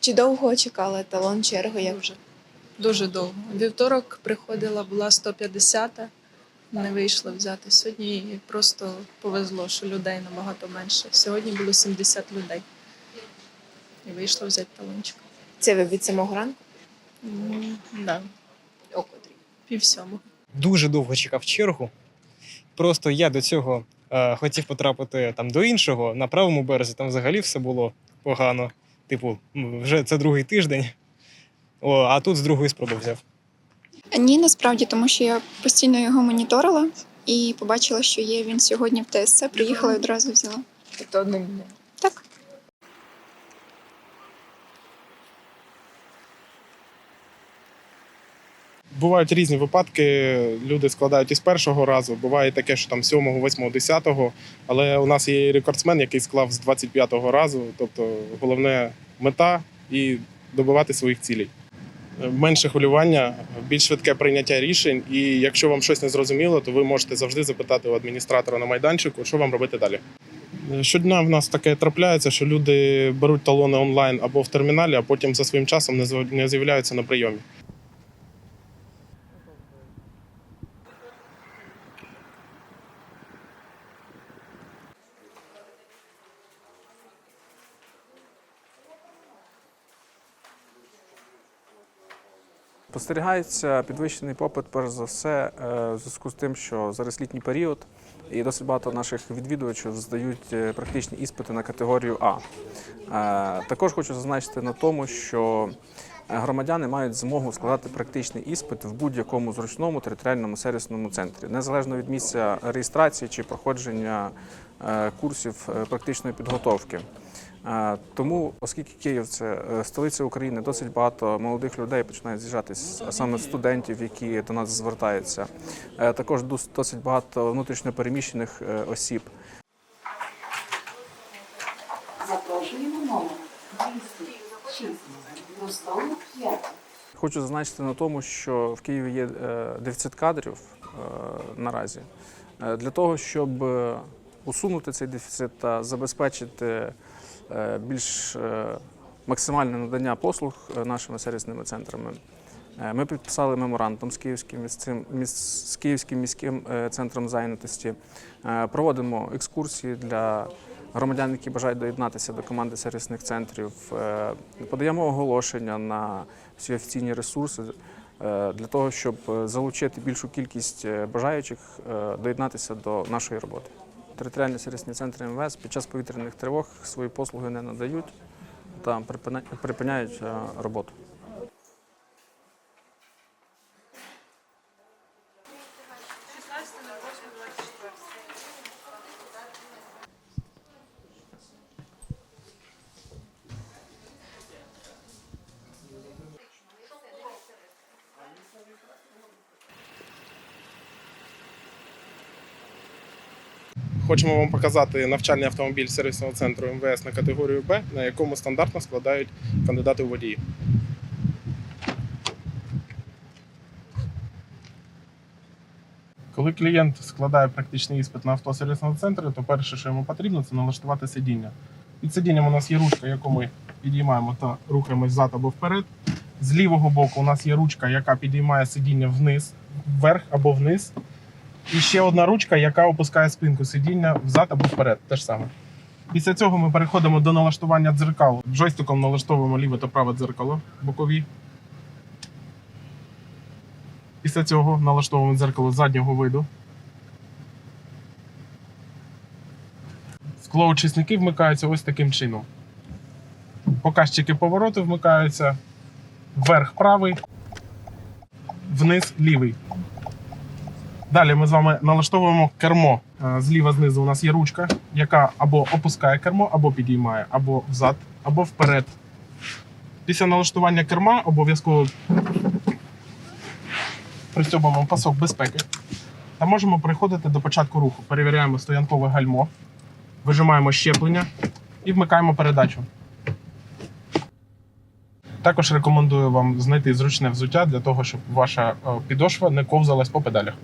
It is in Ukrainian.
Чи довго чекали талон черги? Як Дуже, дуже довго. Вівторок приходила, була 150, не вийшла взяти. Сьогодні просто повезло, що людей набагато менше. Сьогодні було 70 людей. І вийшло взяти талончик. це ви від самого ранку? Да, О котрій? пів сьомого. дуже довго чекав чергу. Просто я до цього е, хотів потрапити там до іншого на правому березі. Там взагалі все було погано. Типу, вже це другий тиждень. О, а тут з другої спроби взяв. Ні, насправді, тому що я постійно його моніторила і побачила, що є він сьогодні в ТСЦ. Приїхала і одразу взяла. Тобто одним днем. Бувають різні випадки. Люди складають із першого разу. Буває таке, що там 7, 8, 10. Але у нас є рекордсмен, який склав з 25-го разу. Тобто, головне мета і добивати своїх цілей. Менше хвилювання, більш швидке прийняття рішень. І якщо вам щось не зрозуміло, то ви можете завжди запитати у адміністратора на майданчику, що вам робити далі. Щодня в нас таке трапляється, що люди беруть талони онлайн або в терміналі, а потім за своїм часом не з'яв- не з'являються на прийомі. Спостерігається підвищений попит, перш за все, е, в зв'язку з тим, що зараз літній період, і досить багато наших відвідувачів здають е, практичні іспити на категорію А. Е, Також хочу зазначити на тому, що громадяни мають змогу складати практичний іспит в будь-якому зручному територіальному сервісному центрі, незалежно від місця реєстрації чи проходження курсів практичної підготовки. Тому, оскільки Київ це е, столиця України, досить багато молодих людей починають з'їжджатись, а саме студентів, які до нас звертаються. Е, Також досить багато внутрішньопереміщених е, осіб. Запрошуємо номер 206 до столу 5. Хочу зазначити на тому, що в Києві є дефіцит кадрів наразі. Для того, щоб усунути цей дефіцит та забезпечити більш е, максимальне надання послуг е, нашими сервісними центрами, е, ми підписали меморандум з Київським місцем міс- з Київським міським е, центром зайнятості. Е, Проводимо екскурсії для громадян, які бажають доєднатися до команди сервісних центрів. Е, Подаємо оголошення на всі офіційні ресурси е, для того, щоб е, залучити більшу кількість е, бажаючих е, доєднатися до нашої роботи. Територіальні сервісні центри МВС під час повітряних тривог свої послуги не надають та припиняють е, роботу. Хочемо вам показати навчальний автомобіль сервісного центру МВС на категорію Б, на якому стандартно складають кандидати у водії. Коли клієнт складає практичний іспит на авто сервісного центру, то перше, що йому потрібно, це налаштувати сидіння. Під сидінням у нас є ручка, яку ми підіймаємо та рухаємось взад або вперед. З лівого боку у нас є ручка, яка підіймає сидіння вниз, вверх або вниз. І ще одна ручка, яка опускає спинку сидіння взад або вперед. Те ж саме. Після цього ми переходимо до налаштування дзеркал. Джойстиком налаштовуємо ліве та праве дзеркало бокові. Після цього налаштовуємо дзеркало заднього виду. Склоочисники вмикаються ось таким чином. Показчики повороту вмикаються вверх правий, вниз лівий. Далі ми з вами налаштовуємо кермо. Е, Зліва знизу у нас є ручка, яка або опускає кермо, або підіймає, або взад, або вперед. Після налаштування керма обов'язково пристьобуємо пасок безпеки та можемо переходити до початку руху. Перевіряємо стоянкове гальмо, вижимаємо щеплення і вмикаємо передачу. Також рекомендую вам знайти зручне взуття для того, щоб ваша е, підошва не ковзалась по педалях.